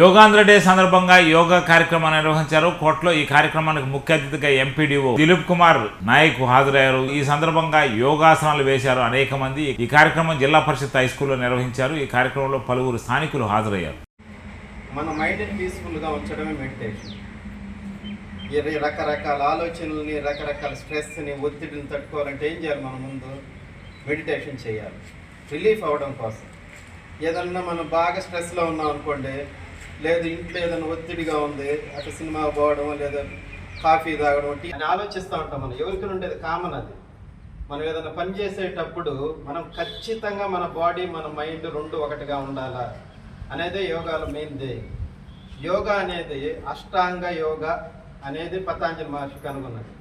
Yogandhra day సందర్భంగా యోగా కార్యక్రమం నిర్వహించారు. కోట్లో ఈ కార్యక్రమానికి ముఖ్య అతిథిగా ఎంపీడీఓ దిలీప్ కుమార్ నాయక్ హాజరయ్యారు. ఈ సందర్భంగా యోగాసనాలు వేశారు అనేక మంది. ఈ కార్యక్రమం జిల్లా పరిషత్ హై స్కూల్లో నిర్వహించారు. ఈ కార్యక్రమంలో పలువురు స్థానికులు హాజరయ్యారు. మన మైండ్ని పీస్ఫుల్గా ఉంచడమే మెడిటేషన్ ఈ రకరకాల ఆలోచనల్ని రకరకాల స్ట్రెస్ని ఒత్తిడిని తట్టుకోవాలంటే ఏం చేయాలి మనం ముందు? మెడిటేషన్ చేయాలి. రిలీఫ్ అవ్వడం కోసం. ఏదన్నా మనం బాగా స్ట్రెస్లో ఉన్నాం అనుకోండి లేదు ఇంట్లో ఏదైనా ఒత్తిడిగా ఉంది అటు సినిమా పోవడం లేదా కాఫీ తాగడం వంటి అని ఆలోచిస్తూ ఉంటాం మనం. ఎవరికి ఉండేది కామన్ అది. మనం ఏదైనా పని చేసేటప్పుడు మనం ఖచ్చితంగా మన బాడీ మన మైండ్ రెండు ఒకటిగా ఉండాలా అనేది యోగాలో మెయిన్ దే. యోగా అనేది అష్టాంగ యోగా అనేది పతాంజలి మహర్షి కనుగొన్నది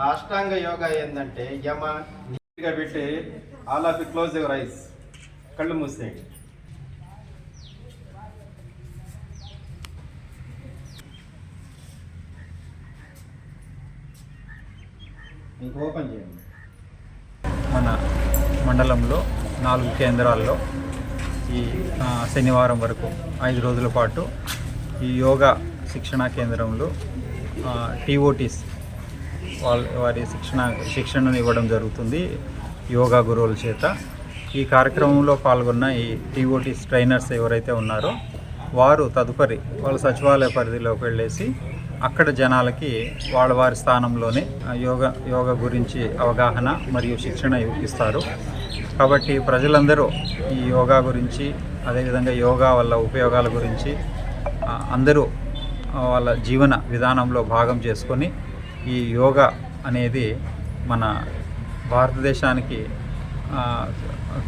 ఆ అష్టాంగ యోగా ఏంటంటే యమ నీట్గా పెట్టి all of close your eyes కళ్ళు మూసేయండి. ఓపెన్ చేయండి. మన మండలంలో నాలుగు కేంద్రాల్లో ఈ శనివారం వరకు ఐదు రోజుల పాటు ఈ యోగా శిక్షణా కేంద్రంలో టీఓటీస్ వాళ్ళ వారి శిక్షణ శిక్షణను ఇవ్వడం జరుగుతుంది యోగా గురువుల చేత. ఈ కార్యక్రమంలో పాల్గొన్న ఈ టీఓటీస్ ట్రైనర్స్ ఎవరైతే ఉన్నారో వారు తదుపరి వాళ్ళ సచివాలయ పరిధిలోకి వెళ్ళేసి అక్కడ జనాలకి వాళ్ళ వారి స్థానంలోనే యోగ యోగ గురించి అవగాహన మరియు శిక్షణ ఇస్తారు కాబట్టి ప్రజలందరూ ఈ యోగా గురించి అదేవిధంగా యోగా వల్ల ఉపయోగాల గురించి అందరూ వాళ్ళ జీవన విధానంలో భాగం చేసుకొని ఈ యోగా అనేది మన భారతదేశానికి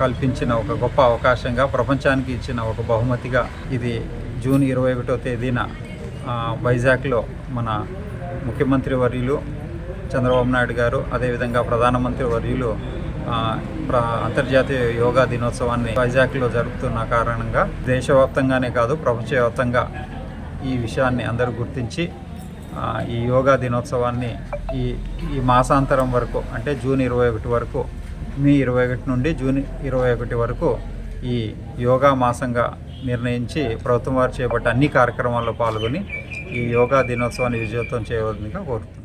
కల్పించిన ఒక గొప్ప అవకాశంగా ప్రపంచానికి ఇచ్చిన ఒక బహుమతిగా ఇది జూన్ ఇరవై ఒకటో తేదీన వైజాగ్లో మన ముఖ్యమంత్రి వర్యులు చంద్రబాబు నాయుడు గారు అదేవిధంగా ప్రధానమంత్రి వర్యులు ప్ర అంతర్జాతీయ యోగా దినోత్సవాన్ని వైజాగ్లో జరుపుతున్న కారణంగా దేశవ్యాప్తంగానే కాదు ప్రపంచవ్యాప్తంగా ఈ విషయాన్ని అందరూ గుర్తించి ఈ యోగా దినోత్సవాన్ని ఈ ఈ మాసాంతరం వరకు అంటే జూన్ ఇరవై ఒకటి వరకు మే ఇరవై ఒకటి నుండి జూన్ ఇరవై ఒకటి వరకు ఈ యోగా మాసంగా నిర్ణయించి ప్రభుత్వం వారు చేపట్టే అన్ని కార్యక్రమాల్లో పాల్గొని ఈ యోగా దినోత్సవాన్ని విజయవంతం చేయవలసిందిగా కోరుతున్నాను